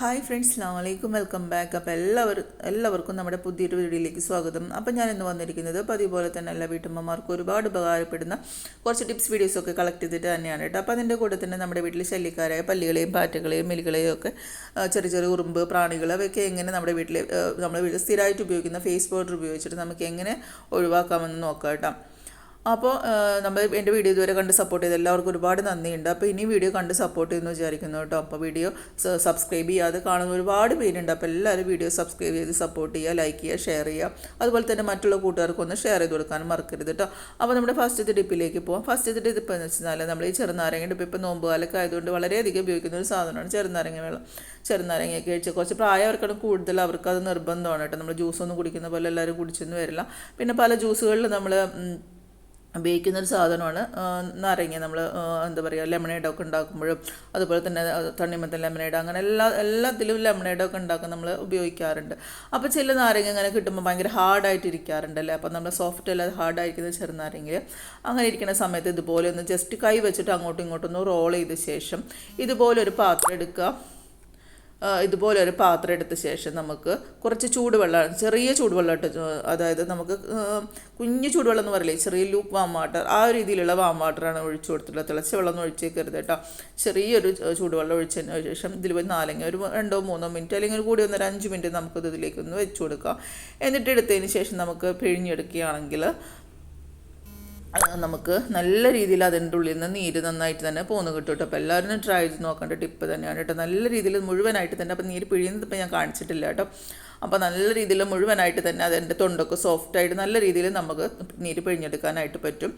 Hi friends അസ്സാം വലൈക്കും welcome back അപ്പോൾ എല്ലാവരും എല്ലാവർക്കും നമ്മുടെ പുതിയൊരു വീഡിയോയിലേക്ക് സ്വാഗതം. അപ്പോൾ ഞാൻ ഇന്ന് വന്നിരിക്കുന്നത് പതിവ് അതുപോലെ തന്നെ എല്ലാ വീട്ടമ്മമാർക്കും ഒരുപാട് ഉപകാരപ്പെടുന്ന കുറച്ച് ടിപ്സ് വീഡിയോസൊക്കെ കളക്ട് ചെയ്തിട്ട് തന്നെയാണ് കേട്ടോ. അപ്പോൾ അതിന്റെ കൂടെ തന്നെ നമ്മുടെ വീട്ടിൽ ശല്യക്കാരായ പല്ലികളെയും പാറ്റകളെയും മെലികളെയും ഒക്കെ ചെറിയ ചെറിയ ഉറുമ്പ് പ്രാണികൾ അവയൊക്കെ എങ്ങനെ നമ്മുടെ വീട്ടിൽ നമ്മുടെ വീട്ടിൽ സ്ഥിരമായിട്ട് ഉപയോഗിക്കുന്ന ഫേസ് പൗഡർ ഉപയോഗിച്ചിട്ട് നമുക്ക് എങ്ങനെ ഒഴിവാക്കാമെന്ന് നോക്കാം കേട്ടോ. അപ്പോൾ നമ്മൾ എന്റെ വീഡിയോ ഇതുവരെ കണ്ട് സപ്പോർട്ട് ചെയ്ത് എല്ലാവർക്കും ഒരുപാട് നന്ദിയുണ്ട്. അപ്പോൾ ഇനി വീഡിയോ കണ്ട് സപ്പോർട്ട് ചെയ്യുന്നു വിചാരിക്കുന്നു കേട്ടോ. അപ്പോൾ വീഡിയോ സബ്സ്ക്രൈബ് ചെയ്യാതെ കാണുന്ന ഒരുപാട് പേരുണ്ട്. അപ്പോൾ എല്ലാവരും വീഡിയോ സബ്സ്ക്രൈബ് ചെയ്ത് സപ്പോർട്ട് ചെയ്യുക ലൈക്ക് ചെയ്യുക ഷെയർ ചെയ്യുക. അതുപോലെ തന്നെ മറ്റുള്ള കൂട്ടുകാർക്കൊന്ന് ഷെയർ ചെയ്ത് കൊടുക്കാൻ മറക്കരുത് കേട്ടോ. അപ്പോൾ നമ്മുടെ ഫസ്റ്റത്തെ ഡിപ്പിലേക്ക് പോകാം ഫസ്റ്റത്തെ ഡിപ്പ് എന്ന് വെച്ചാൽ നമ്മൾ ഈ ചെറുനാരങ്ങ ഡിപ്പ് ഇപ്പോൾ നോമ്പ് കാലൊക്കെ ആയതുകൊണ്ട് വളരെയധികം ഉപയോഗിക്കുന്ന ഒരു സാധനമാണ് ചെറുനാരങ്ങ വെള്ളം. ചെറുനാരങ്ങയൊക്കെ കഴിച്ച് കുറച്ച് പ്രായവർക്കാണ് കൂടുതൽ അവർക്ക് അത് നിർബന്ധമാണ് കേട്ടോ. നമ്മൾ ജ്യൂസൊന്നും കുടിക്കുന്ന പോലെ എല്ലാവരും കുടിച്ചൊന്നും വരില്ല. പിന്നെ പല ജ്യൂസുകളിൽ നമ്മൾ ഉപയോഗിക്കുന്ന ഒരു സാധനമാണ്. നാരങ്ങ നമ്മൾ എന്താ പറയുക ലെമണേഡൊക്കെ ഉണ്ടാക്കുമ്പോഴും അതുപോലെ തന്നെ തണ്ണിമത്തൻ ലെമണേഡ് അങ്ങനെ എല്ലാ എല്ലാത്തിലും ലെമണേഡൊക്കെ ഉണ്ടാക്കാൻ നമ്മൾ ഉപയോഗിക്കാറുണ്ട്. അപ്പോൾ ചില നാരങ്ങ ഇങ്ങനെ കിട്ടുമ്പോൾ ഭയങ്കര ഹാർഡായിട്ടിരിക്കാറുണ്ടല്ലേ അപ്പോൾ നമ്മൾ സോഫ്റ്റ് അല്ലാതെ ഹാർഡായിരിക്കുന്ന ചെറുനാരങ്ങയിൽ അങ്ങനെ ഇരിക്കുന്ന സമയത്ത് ഇതുപോലെ ഒന്ന് ജസ്റ്റ് കൈ വെച്ചിട്ട് അങ്ങോട്ടും ഇങ്ങോട്ടും ഒന്ന് റോൾ ചെയ്ത ശേഷം ഇതുപോലെ ഒരു പാത്രം എടുക്കുക. ഇതുപോലെ ഒരു പാത്രം എടുത്ത ശേഷം നമുക്ക് കുറച്ച് ചൂടുവെള്ളം ചെറിയ ചൂടുവെള്ളം ഇട്ട് അതായത് നമുക്ക് കുഞ്ഞ് ചൂടുവെള്ളം എന്ന് പറയില്ലേ ചെറിയ ലൂക്ക് വാം വാട്ടർ ആ ഒരു രീതിയിലുള്ള വാം വാട്ടറാണ് ഒഴിച്ചു കൊടുത്തിട്ടുള്ളത്. തിളച്ച വെള്ളം ഒന്നും ഒഴിച്ചേക്കരുത് കേട്ടോ. ചെറിയൊരു ചൂടുവെള്ളം ഒഴിച്ചതിന് ശേഷം ഇതിൽ പോയി നാലങ്ങ ഒരു രണ്ടോ മൂന്നോ മിനിറ്റ് അല്ലെങ്കിൽ കൂടി ഒന്നര അഞ്ച് മിനിറ്റ് നമുക്കത് ഇതിലേക്ക് ഒന്ന് വെച്ച് കൊടുക്കാം. എന്നിട്ട് എടുത്തതിന് ശേഷം നമുക്ക് പിഴിഞ്ഞെടുക്കുകയാണെങ്കിൽ നമുക്ക് നല്ല രീതിയിൽ അതിന്റെ ഉള്ളിൽ നിന്ന് നീര് നന്നായിട്ട് തന്നെ പോകുന്നു കിട്ടും കേട്ടോ. അപ്പോൾ എല്ലാവരും ട്രൈ ചെയ്ത് നോക്കേണ്ട ടിപ്പ് തന്നെയാണ് കേട്ടോ. നല്ല രീതിയിൽ മുഴുവനായിട്ട് തന്നെ അപ്പോൾ നീര് പിഴിയുന്നത് ഇപ്പോൾ ഞാൻ കാണിച്ചിട്ടില്ല കേട്ടോ. അപ്പോൾ നല്ല രീതിയിൽ മുഴുവനായിട്ട് തന്നെ അതിന്റെ തൊണ്ടൊക്കെ സോഫ്റ്റായിട്ട് നല്ല രീതിയിൽ നമുക്ക് നീര് പിഴിഞ്ഞെടുക്കാനായിട്ട് പറ്റും.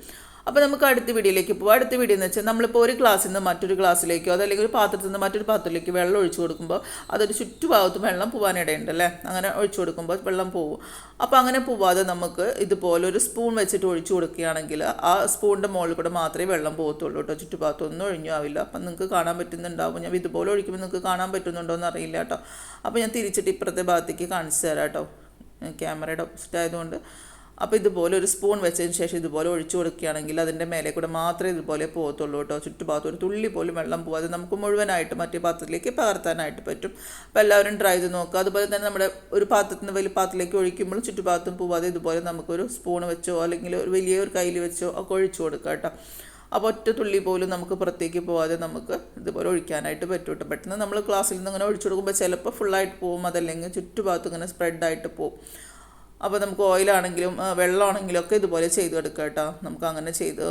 അപ്പോൾ നമുക്ക് അടുത്ത വീഡിയോയിലേക്ക് പോകാം അടുത്ത വീഡിയോ എന്ന് വെച്ചാൽ നമ്മളിപ്പോൾ ഒരു ഗ്ലാസ്സിൽ നിന്ന് മറ്റൊരു ഗ്ലാസ്സിലേക്കോ അതല്ലെങ്കിൽ ഒരു പാത്രത്തിൽ നിന്ന് മറ്റൊരു പാത്രത്തിലേക്ക് വെള്ളം ഒഴിച്ചു കൊടുക്കുമ്പോൾ അതൊരു ചുറ്റുഭാഗത്തും വെള്ളം പോകാനിടയുണ്ടല്ലേ അങ്ങനെ ഒഴിച്ചു കൊടുക്കുമ്പോൾ വെള്ളം പോകും അപ്പോൾ അങ്ങനെ പോവാതെ നമുക്ക് ഇതുപോലെ ഒരു സ്പൂൺ വെച്ചിട്ട് ഒഴിച്ചു കൊടുക്കുകയാണെങ്കിൽ ആ സ്പൂണിന്റെ മുകളിൽ കൂടെ മാത്രമേ വെള്ളം പോകത്തുള്ളൂ കേട്ടോ. ചുറ്റുഭാഗത്തൊന്നും ഒഴിഞ്ഞു ആവില്ല. അപ്പം നിങ്ങൾക്ക് കാണാൻ പറ്റുന്നുണ്ടാവും. ഞാൻ ഇതുപോലെ ഒഴിക്കുമ്പോൾ നിങ്ങൾക്ക് കാണാൻ പറ്റുന്നുണ്ടോ എന്ന് അറിയില്ല കേട്ടോ. അപ്പോൾ ഞാൻ തിരിച്ചിട്ട് ഇപ്പുറത്തെ ഭാഗത്തേക്ക് കാണിച്ചു തരാം കേട്ടോ. ക്യാമറയുടെ ഓപ്പോസിറ്റ് ആയതുകൊണ്ട്. അപ്പോൾ ഇതുപോലെ ഒരു സ്പൂൺ വെച്ചതിന് ശേഷം ഇതുപോലെ ഒഴിച്ചു കൊടുക്കുകയാണെങ്കിൽ അതിന്റെ മേലെ കൂടെ മാത്രമേ ഇതുപോലെ പോകത്തുള്ളൂ കേട്ടോ. ചുറ്റുഭാഗത്ത് ഒരു തുള്ളി പോലും വെള്ളം പോകാതെ നമുക്ക് മുഴുവനായിട്ട് മറ്റേ പാത്രത്തിലേക്ക് പകർത്താനായിട്ട് പറ്റും. അപ്പോൾ എല്ലാവരും ട്രൈ ചെയ്ത് നോക്കുക അതുപോലെ തന്നെ നമ്മുടെ ഒരു പാത്രത്തിൽ നിന്ന് വലിയ പാത്രത്തിലേക്ക് ഒഴിക്കുമ്പോൾ ചുറ്റുഭാഗത്തും പോവാതെ ഇതുപോലെ നമുക്കൊരു സ്പൂൺ വെച്ചോ അല്ലെങ്കിൽ ഒരു വലിയ ഒരു കയ്യിൽ വെച്ചോ ഒക്കെ ഒഴിച്ചു കൊടുക്കുക കേട്ടോ. അപ്പോൾ ഒറ്റ തുള്ളി പോലും നമുക്ക് പുറത്തേക്ക് പോവാതെ നമുക്ക് ഇതുപോലെ ഒഴിക്കാനായിട്ട് പറ്റും കേട്ടോ. പെട്ടെന്ന് നമ്മൾ ക്ലാസ്സിൽ നിന്ന് ഇങ്ങനെ ഒഴിച്ചു കൊടുക്കുമ്പോൾ ചിലപ്പോൾ ഫുള്ളായിട്ട് പോകും. അതല്ലെങ്കിൽ ചുറ്റുഭാഗത്ത് ഇങ്ങനെ സ്പ്രെഡായിട്ട് പോകും. അപ്പോൾ നമുക്ക് ഓയിലാണെങ്കിലും വെള്ളമാണെങ്കിലും ഒക്കെ ഇതുപോലെ ചെയ്ത് എടുക്കുക കേട്ടോ. നമുക്ക് അങ്ങനെ ചെയ്ത്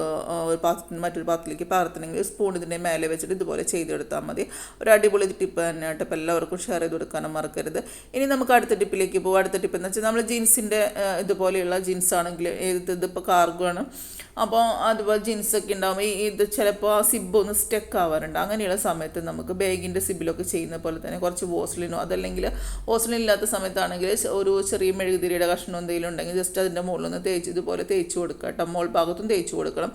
ഒരു പാത്രത്തിന് മറ്റൊരു പാത്രത്തിലേക്ക് പാത്രത്തിനെങ്കിൽ സ്പൂൺ ഇതിന്റെ മേലെ വെച്ചിട്ട് ഇതുപോലെ ചെയ്തെടുത്താൽ മതി. ഒരു അടിപൊളി ടിപ്പ് തന്നെയായിട്ട് അപ്പോൾ എല്ലാവർക്കും ഷെയർ ചെയ്ത് കൊടുക്കാനും മറക്കരുത്. ഇനി നമുക്ക് അടുത്ത ടിപ്പിലേക്ക് പോകും അടുത്ത ടിപ്പ് എന്ന് വെച്ചാൽ നമ്മൾ ജീൻസിന്റെ ഇതുപോലെയുള്ള ജീൻസ് ആണെങ്കിൽ ഏത് ഇതിപ്പോൾ കാർഗോ ആണ്. അപ്പോൾ അതുപോലെ ജീൻസൊക്കെ ഉണ്ടാകുമ്പോൾ ഈ ഇത് ചിലപ്പോൾ ആ സിബ് ഒന്ന് സ്റ്റക്ക് ആവാറുണ്ട്. അങ്ങനെയുള്ള സമയത്ത് നമുക്ക് ബാഗിന്റെ സിബിലൊക്കെ ചെയ്യുന്ന പോലെ തന്നെ കുറച്ച് വോസ്ലിനോ അതല്ലെങ്കിൽ വോസ്ലിൻ ഇല്ലാത്ത സമയത്താണെങ്കിൽ ഒരു ചെറിയ മെഴുകുതിരിയുടെ കഷ്ണം എന്തെങ്കിലും ഉണ്ടെങ്കിൽ ജസ്റ്റ് അതിന്റെ മുകളിലൊന്ന് തേച്ച് ഇതുപോലെ തേച്ച് കൊടുക്കുക കേട്ടോ. മോൾ ഭാഗത്തും തേച്ച് കൊടുക്കണം.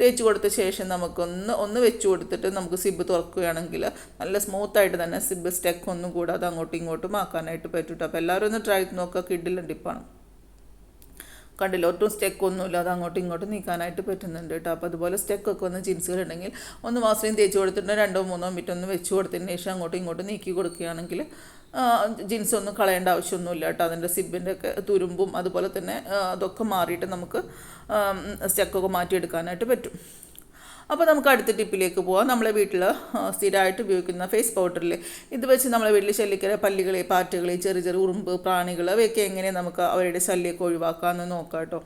തേച്ച് കൊടുത്ത ശേഷം നമുക്കൊന്ന് ഒന്ന് വെച്ച് കൊടുത്തിട്ട് നമുക്ക് സിബ് തുറക്കുകയാണെങ്കിൽ നല്ല സ്മൂത്തായിട്ട് തന്നെ സിബ് സ്റ്റെക്ക് ഒന്നും കൂടാതെ അങ്ങോട്ടും ഇങ്ങോട്ടും ആക്കാനായിട്ട് പറ്റും അപ്പോൾ എല്ലാവരും ഒന്ന് ട്രൈ നോക്കുക കിഡിലും ടിപ്പാണ് കണ്ടില്ല ഒട്ടും സ്റ്റെക്ക് ഒന്നുമില്ല. അത് അങ്ങോട്ടും ഇങ്ങോട്ടും നീക്കാനായിട്ട് പറ്റുന്നുണ്ട് കേട്ടോ. അപ്പോൾ അതുപോലെ സ്റ്റെക്കൊക്കെ ഒന്ന് ജീൻസുകളുണ്ടെങ്കിൽ ഒന്ന് വാസ്ലിൻ തേച്ച് കൊടുത്തിട്ട് രണ്ടോ മൂന്നോ മിനിറ്റ് ഒന്ന് വെച്ച് കൊടുത്തതിന് ശേഷം അങ്ങോട്ടും ഇങ്ങോട്ടും നീക്കി കൊടുക്കുകയാണെങ്കിൽ ജീൻസ് ഒന്നും കളയേണ്ട ആവശ്യമൊന്നുമില്ല കേട്ടോ. അതിന്റെ സിബിന്റെ ഒക്കെ തുരുമ്പും അതുപോലെ തന്നെ അതൊക്കെ മാറിയിട്ട് നമുക്ക് സ്റ്റെക്കൊക്കെ മാറ്റിയെടുക്കാനായിട്ട് പറ്റും. അപ്പോൾ നമുക്ക് അടുത്ത ടിപ്പിലേക്ക് പോവാം. നമ്മളെ വീട്ടിൽ സ്ഥിരമായിട്ട് ഉപയോഗിക്കുന്ന ഫേസ് പൗഡറിൽ ഇത് വെച്ച് നമ്മളെ വീട്ടിൽ ശല്യക്കര പല്ലികളെ പാറ്റുകളെ ചെറിയ ചെറിയ ഉറുമ്പ് പ്രാണികൾ അവയൊക്കെ എങ്ങനെ നമുക്ക് അവരുടെ ശല്യമൊക്കെ ഒഴിവാക്കാമെന്ന് നോക്കാം കേട്ടോ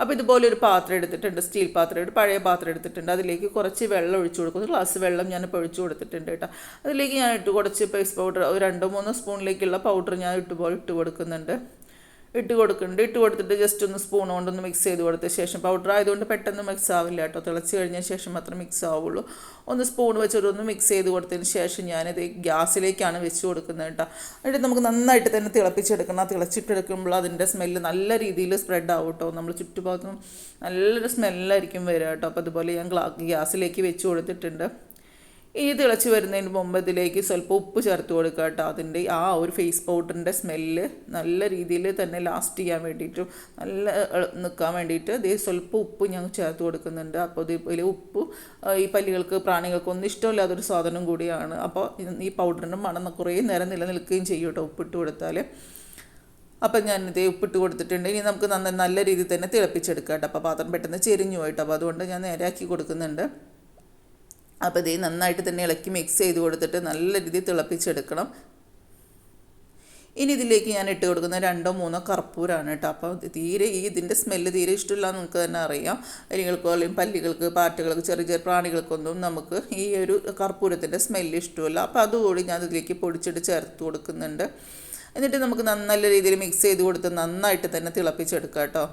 അപ്പോൾ ഇതുപോലെ ഒരു പാത്രം എടുത്തിട്ടുണ്ട് സ്റ്റീൽ പാത്രം ഒരു പഴയ പാത്രം എടുത്തിട്ടുണ്ട്. അതിലേക്ക് കുറച്ച് വെള്ളം ഒഴിച്ചു കൊടുക്കും. ഒരു ഗ്ലാസ് വെള്ളം ഞാൻ ഒഴിച്ചു കൊടുത്തിട്ടുണ്ട് കേട്ടോ അതിലേക്ക് ഞാൻ ഇട്ട് കുറച്ച് ഫേസ് പൗഡർ രണ്ടോ മൂന്നോ സ്പൂണിലേക്കുള്ള പൗഡർ ഞാൻ ഇട്ടുപോലെ ഇട്ട് കൊടുക്കുന്നുണ്ട്. ഇട്ട് കൊടുക്കുന്നുണ്ട്. ഇട്ട് കൊടുത്തിട്ട് ജസ്റ്റ് ഒന്ന് സ്പൂൺ കൊണ്ടൊന്ന് മിക്സ് ചെയ്ത് കൊടുത്ത ശേഷം പൗഡർ ആയതുകൊണ്ട് പെട്ടെന്ന് മിക്സ് ആവില്ല കേട്ടോ. തിളച്ച് കഴിഞ്ഞ ശേഷം മാത്രം മിക്സ് ആവുള്ളൂ. ഒന്ന് സ്പൂൺ വെച്ചിട്ട് ഒന്ന് മിക്സ് ചെയ്ത് കൊടുത്തതിന് ശേഷം ഞാനിത് ഗ്യാസിലേക്കാണ് വെച്ച് കൊടുക്കുന്നത് കേട്ടോ. എന്നിട്ട് നമുക്ക് നന്നായിട്ട് തന്നെ തിളപ്പിച്ചെടുക്കണം. ആ തിളച്ചിട്ടെടുക്കുമ്പോൾ അതിന്റെ സ്മെല്ല് നല്ല രീതിയിൽ സ്പ്രെഡ് ആവും കേട്ടോ. നമ്മൾ ചുറ്റുഭാഗത്തും നല്ലൊരു സ്മെല്ലായിരിക്കും വരിക കേട്ടോ. അപ്പോൾ അതുപോലെ ഞാൻ ഗ്യാസിലേക്ക് വെച്ച് കൊടുത്തിട്ടുണ്ട്. ഈ തിളച്ച് വരുന്നതിന് മുമ്പ് ഇതിലേക്ക് സ്വല്പം ഉപ്പ് ചേർത്ത് കൊടുക്കുക കേട്ടോ. അതിന്റെ ആ ഒരു ഫേസ് പൗഡറിന്റെ സ്മെല്ല് നല്ല രീതിയിൽ തന്നെ ലാസ്റ്റ് ചെയ്യാൻ വേണ്ടിയിട്ടും നല്ല നിൽക്കാൻ വേണ്ടിയിട്ട് ഇതേ സ്വല്പം ഉപ്പ് ഞാൻ ചേർത്ത് കൊടുക്കുന്നുണ്ട്. അപ്പോൾ ഇതിൽ ഉപ്പ് ഈ പല്ലികൾക്ക് പ്രാണികൾക്ക് ഒന്നും ഇഷ്ടമില്ലാത്തൊരു സാധനം കൂടിയാണ്. അപ്പോൾ ഈ പൗഡറിന്റെ മണം കുറേ നേരം നിലനിൽക്കുകയും ചെയ്യും കേട്ടോ ഉപ്പിട്ട് കൊടുത്താൽ അപ്പം ഞാനിത് ഉപ്പിട്ട് കൊടുത്തിട്ടുണ്ട്. ഇനി നമുക്ക് നന്ന നല്ല രീതിയിൽ തന്നെ തിളപ്പിച്ചെടുക്കാം കേട്ടോ. അപ്പോൾ പാത്രം പെട്ടെന്ന് ചെരിഞ്ഞു പോയിട്ടോ അപ്പോൾ അതുകൊണ്ട് ഞാൻ നേരെയാക്കി കൊടുക്കുന്നുണ്ട്. അപ്പോൾ ഇത് നന്നായിട്ട് തന്നെ ഇളക്കി മിക്സ് ചെയ്ത് കൊടുത്തിട്ട് നല്ല രീതിയിൽ തിളപ്പിച്ചെടുക്കണം. ഇനി ഇതിലേക്ക് ഞാൻ ഇട്ട് കൊടുക്കുന്ന രണ്ടോ മൂന്നോ കർപ്പൂരാണ് കേട്ടോ. അപ്പോൾ തീരെ ഈ ഇതിന്റെ സ്മെല്ല് തീരെ ഇഷ്ടമില്ല നിങ്ങൾക്ക് തന്നെ അറിയാം. എലികൾക്കോ അല്ലെങ്കിൽ പല്ലികൾക്ക് പാറ്റകൾക്ക് ചെറിയ ചെറിയ പ്രാണികൾക്കൊന്നും നമുക്ക് ഈ ഒരു കർപ്പൂരത്തിന്റെ സ്മെല്ല് ഇഷ്ടമല്ല. അപ്പോൾ അതുകൂടി ഞാൻ ഇതിലേക്ക് പൊടിച്ചിട്ട് ചേർത്ത് കൊടുക്കുന്നുണ്ട്. എന്നിട്ട് നമുക്ക് നല്ല രീതിയിൽ മിക്സ് ചെയ്ത് കൊടുത്ത് നന്നായിട്ട് തന്നെ തിളപ്പിച്ചെടുക്കാം കേട്ടോ.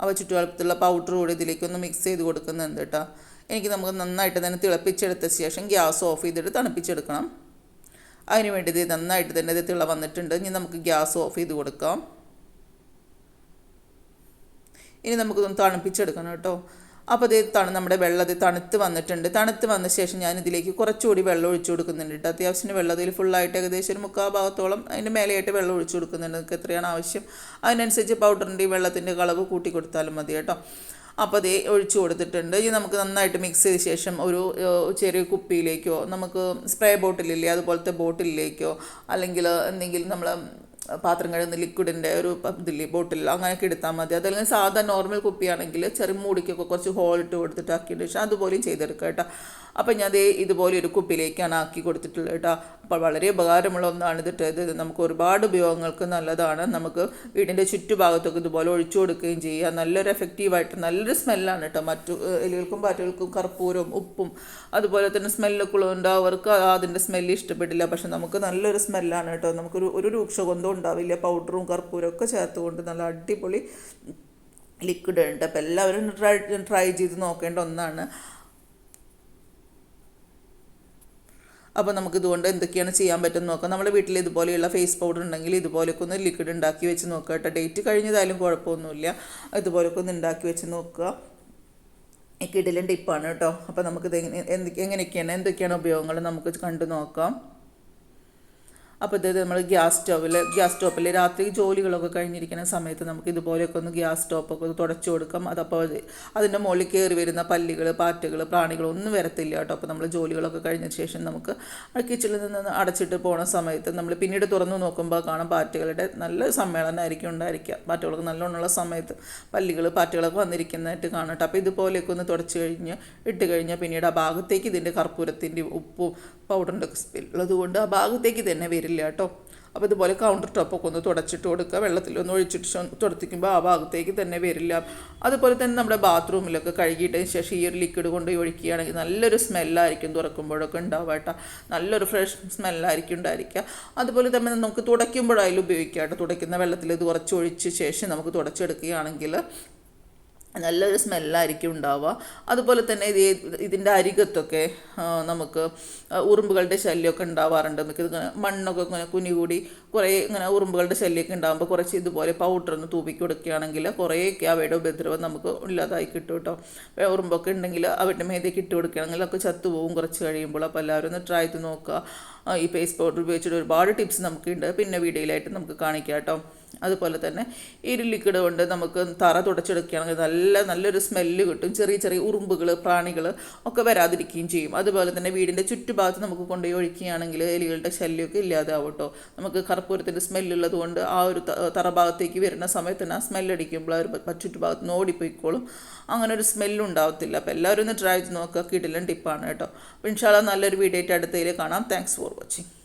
അവ ചുറ്റുവളപ്പത്തുള്ള പൗഡർ കൂടി ഇതിലേക്കൊന്ന് മിക്സ് ചെയ്ത് കൊടുക്കുന്നുണ്ട് കേട്ടോ. എനിക്ക് നമുക്ക് നന്നായിട്ട് തന്നെ തിളപ്പിച്ചെടുത്ത ശേഷം ഗ്യാസ് ഓഫ് ചെയ്തിട്ട് തണുപ്പിച്ചെടുക്കണം. അതിന് വേണ്ടി ഇത് നന്നായിട്ട് തന്നെ ഇത് തിള വന്നിട്ടുണ്ട്. ഇനി നമുക്ക് ഗ്യാസ് ഓഫ് ചെയ്ത് കൊടുക്കാം. ഇനി നമുക്കിതൊന്ന് തണുപ്പിച്ചെടുക്കണം കേട്ടോ. അപ്പോൾ ഇത് തണു നമ്മുടെ വെള്ളം ഇത് തണുത്ത് വന്നിട്ടുണ്ട്. തണുത്ത് വന്ന ശേഷം ഞാൻ ഇതിലേക്ക് കുറച്ചുകൂടി വെള്ളം ഒഴിച്ചു കൊടുക്കുന്നുണ്ട് കേട്ടോ. അത്യാവശ്യത്തിന് വെള്ളം അതിൽ ഫുള്ളായിട്ട് ഏകദേശം ഒരു മുക്കാൽ ഭാഗത്തോളം അതിന്റെ മേലെയായിട്ട് വെള്ളം ഒഴിച്ചു കൊടുക്കുന്നുണ്ട്. നിങ്ങൾക്ക് എത്രയാണ് ആവശ്യം? അതിനനുസരിച്ച് പൗഡറിന്റെ വെള്ളത്തിന്റെ കളവ് കൂട്ടി കൊടുത്താലും മതി കേട്ടോ. അപ്പോൾ അത് ഒഴിച്ചു കൊടുത്തിട്ടുണ്ട്. ഇനി നമുക്ക് നന്നായിട്ട് മിക്സ് ചെയ്ത ശേഷം ഒരു ചെറിയ കുപ്പിയിലേക്കോ നമുക്ക് സ്പ്രേ ബോട്ടിലില്ലേ അതുപോലത്തെ ബോട്ടിലിലേക്കോ അല്ലെങ്കിൽ എന്തെങ്കിലും നമ്മൾ പാത്രം കഴുകുന്ന ലിക്വിഡിന്റെ ഒരു ഇതില്ലേ ബോട്ടിൽ അങ്ങനെയൊക്കെ എടുത്താൽ മതി. അതല്ലെങ്കിൽ സാധാ നോർമൽ കുപ്പിയാണെങ്കിൽ ചെറിയ മൂടിക്കൊക്കെ കുറച്ച് ഹോൾ ഇട്ട് കൊടുത്തിട്ട് ആക്കിയിട്ട് ശേഷം അതുപോലെയും ചെയ്തെടുക്കുക കേട്ടോ. അപ്പം ഞാൻ ദേ ഇതുപോലെ ഒരു കുപ്പിയിലേക്കാണ് ആക്കി കൊടുത്തിട്ടുള്ളത് കേട്ടോ. അപ്പോൾ വളരെ ഉപകാരമുള്ള ഒന്നാണ് ഇതിട്ട് ഇത് നമുക്ക് ഒരുപാട് ഉപയോഗങ്ങൾക്ക് നല്ലതാണ്. നമുക്ക് വീടിന്റെ ചുറ്റുഭാഗത്തൊക്കെ ഇതുപോലെ ഒഴിച്ചു കൊടുക്കുകയും ചെയ്യുക. നല്ലൊരു എഫക്റ്റീവായിട്ട് നല്ലൊരു സ്മെല്ലാണ് കേട്ടോ. മറ്റു എലികൾക്കും പാറ്റകൾക്കും കർപ്പൂരവും ഉപ്പും അതുപോലെ തന്നെ സ്മെല്ലൊക്കെ ഉള്ളതുകൊണ്ട് അവർക്ക് അതിന്റെ സ്മെല്ല് ഇഷ്ടപ്പെട്ടില്ല. പക്ഷെ നമുക്ക് നല്ലൊരു സ്മെല്ലാണ് കേട്ടോ. നമുക്കൊരു ഒരു രൂക്ഷഗന്ധം ഉണ്ടാവില്ല. പൗഡറും കർപ്പൂരവും ഒക്കെ ചേർത്തുകൊണ്ട് നല്ല അടിപൊളി ലിക്വിഡ് ഉണ്ട് അപ്പോൾ എല്ലാവരും ട്രൈ ട്രൈ ചെയ്ത് നോക്കേണ്ട ഒന്നാണ്. അപ്പോൾ നമുക്ക് ഇതുകൊണ്ട് എന്തൊക്കെയാണ് ചെയ്യാൻ പറ്റുന്നത് നോക്കാം. നമ്മുടെ വീട്ടിൽ ഇതുപോലെയുള്ള ഫേസ് പൗഡർ ഉണ്ടെങ്കിൽ ഇതുപോലെയൊക്കെ ഒന്ന് ലിക്വിഡ് ഉണ്ടാക്കി വെച്ച് നോക്കുക കേട്ടോ. ഡേറ്റ് കഴിഞ്ഞതായാലും കുഴപ്പമൊന്നുമില്ല. ഇതുപോലെയൊക്കെ ഒന്ന് ഉണ്ടാക്കി വെച്ച് നോക്കുക. കിടിലൻ ടിപ്പാണ് കേട്ടോ. അപ്പോൾ നമുക്കിത് എങ്ങനെ എന്ത് എങ്ങനെയൊക്കെയാണ് എന്തൊക്കെയാണ് ഉപയോഗങ്ങൾ നമുക്ക് കണ്ടു നോക്കാം. അപ്പോൾ ഇത് നമ്മൾ ഗ്യാസ് സ്റ്റോവിൽ ഗ്യാസ് സ്റ്റോപ്പിൽ രാത്രി ജോലികളൊക്കെ കഴിഞ്ഞിരിക്കുന്ന സമയത്ത് നമുക്ക് ഇതുപോലെയൊക്കെ ഒന്ന് ഗ്യാസ് സ്റ്റോപ്പൊക്കെ ഒന്ന് തുടച്ചു കൊടുക്കാം. അതപ്പോൾ അത് അതിന്റെ മുകളിൽ കയറി വരുന്ന പല്ലികൾ പാറ്റകൾ പ്രാണികൾ ഒന്നും വരത്തില്ല കേട്ടോ. അപ്പോൾ നമ്മൾ ജോലികളൊക്കെ കഴിഞ്ഞ ശേഷം നമുക്ക് കിച്ചണിൽ നിന്ന് അടച്ചിട്ട് പോണ സമയത്ത് നമ്മൾ പിന്നീട് തുറന്നു നോക്കുമ്പോൾ കാണാം പാറ്റകളുടെ നല്ല സമ്മേളനമായിരിക്കും ഉണ്ടായിരിക്കുക. പാറ്റകൾക്ക് നല്ലോണമുള്ള സമയത്ത് പല്ലികൾ പാറ്റകളൊക്കെ വന്നിരിക്കുന്നതായിട്ട് കാണാം അപ്പോൾ ഇതുപോലെയൊക്കെ ഒന്ന് തുടച്ച് കഴിഞ്ഞ് ഇട്ട് കഴിഞ്ഞാൽ പിന്നീട് ആ ഭാഗത്തേക്ക് ഇതിന്റെ കർപ്പൂരത്തിന്റെ ഉപ്പും പൗഡറിന്റെ ഒക്കെ സ്മെൽ ഉള്ളതുകൊണ്ട് ആ ഭാഗത്തേക്ക് തന്നെ വരില്ല. കേട്ടോ. അപ്പോൾ ഇതുപോലെ കൗണ്ടർ ടോപ്പൊക്കെ ഒന്ന് തുടച്ചിട്ട് കൊടുക്കുക. വെള്ളത്തിൽ ഒന്ന് ഒഴിച്ചിട്ട് തുടത്തിക്കുമ്പോൾ ആ ഭാഗത്തേക്ക് തന്നെ വരില്ല. അതുപോലെ തന്നെ നമ്മുടെ ബാത്റൂമിലൊക്കെ കഴുകിയിട്ടതിന് ശേഷം ഈ ഒരു ലിക്വിഡ് കൊണ്ട് ഒഴിക്കുകയാണെങ്കിൽ നല്ലൊരു സ്മെല്ലായിരിക്കും തുറക്കുമ്പോഴൊക്കെ ഉണ്ടാവുക കേട്ടോ. നല്ലൊരു ഫ്രഷ് സ്മെല്ലായിരിക്കും ഉണ്ടായിരിക്കുക. അതുപോലെ തന്നെ നമുക്ക് തുടയ്ക്കുമ്പോഴായാലും ഉപയോഗിക്കാം കേട്ടോ. തുടയ്ക്കുന്ന വെള്ളത്തിൽ ഇത് കുറച്ച് ഒഴിച്ച ശേഷം നമുക്ക് തുടച്ചെടുക്കുകയാണെങ്കിൽ നല്ലൊരു സ്മെല്ലായിരിക്കും ഉണ്ടാവുക. അതുപോലെ തന്നെ ഇത് ഇതിന്റെ അരികത്തൊക്കെ നമുക്ക് ഉറുമ്പുകളുടെ ശല്യമൊക്കെ ഉണ്ടാവാറുണ്ട്. നമുക്ക് ഇതിങ്ങനെ മണ്ണൊക്കെ ഇങ്ങനെ കുനി കൂടി കുറേ ഇങ്ങനെ ഉറുമ്പുകളുടെ ശല്യമൊക്കെ ഉണ്ടാകുമ്പോൾ കുറച്ച് ഇതുപോലെ പൗഡർ ഒന്ന് തൂപ്പി കൊടുക്കുകയാണെങ്കിൽ കുറേയൊക്കെ അവയുടെ ഉപദ്രവം നമുക്ക് ഇല്ലാതായി കിട്ടും കേട്ടോ. ഉറുമ്പൊക്കെ ഉണ്ടെങ്കിൽ അവരുടെ മേതേക്ക് ഇട്ട് കൊടുക്കുകയാണെങ്കിൽ ഒക്കെ ചത്തുപോകും കുറച്ച് കഴിയുമ്പോൾ. അപ്പോൾ എല്ലാവരും ഒന്ന് ട്രൈ ചെയ്ത് നോക്കുക. ഈ ഫേസ് പൗഡർ ഉപയോഗിച്ചിട്ട് ഒരുപാട് ടിപ്സ് നമുക്കുണ്ട്. പിന്നെ വീഡിയോയിലായിട്ട് നമുക്ക് കാണിക്കാം കേട്ടോ. അതുപോലെ തന്നെ ലിക്വിഡ് കൊണ്ട് നമുക്ക് തറ തുടച്ചെടുക്കുകയാണെങ്കിൽ നല്ല നല്ലൊരു സ്മെല്ല് കിട്ടും. ചെറിയ ചെറിയ ഉറുമ്പുകൾ പ്രാണികൾ ഒക്കെ വരാതിരിക്കുകയും ചെയ്യും. അതുപോലെ തന്നെ വീടിന്റെ ചുറ്റുഭാഗത്ത് നമുക്ക് കൊണ്ടുപോയി ഒഴിക്കുകയാണെങ്കിൽ എലികളുടെ ശല്യമൊക്കെ ഇല്ലാതാവും കേട്ടോ. നമുക്ക് കർപ്പൂരത്തിന്റെ സ്മെല്ലുള്ളത് കൊണ്ട് ആ ഒരു തറ ഭാഗത്തേക്ക് വരുന്ന സമയത്ത് തന്നെ ആ സ്മെല്ലടിക്കുമ്പോൾ ആ ഒരു ചുറ്റുഭാഗത്ത് നിന്ന് ഓടിപ്പോയിക്കോളും. അങ്ങനെ ഒരു സ്മെല്ലും ഉണ്ടാവത്തില്ല. അപ്പോൾ എല്ലാവരും ഒന്ന് ട്രൈ ചെയ്ത് നോക്കുക. കിടിലൻ ടിപ്പാണ് കേട്ടോ. ഇൻഷാല്ല നല്ലൊരു വീഡിയോ ആയിട്ട് അടുത്തതിൽ കാണാം. Thanks for watching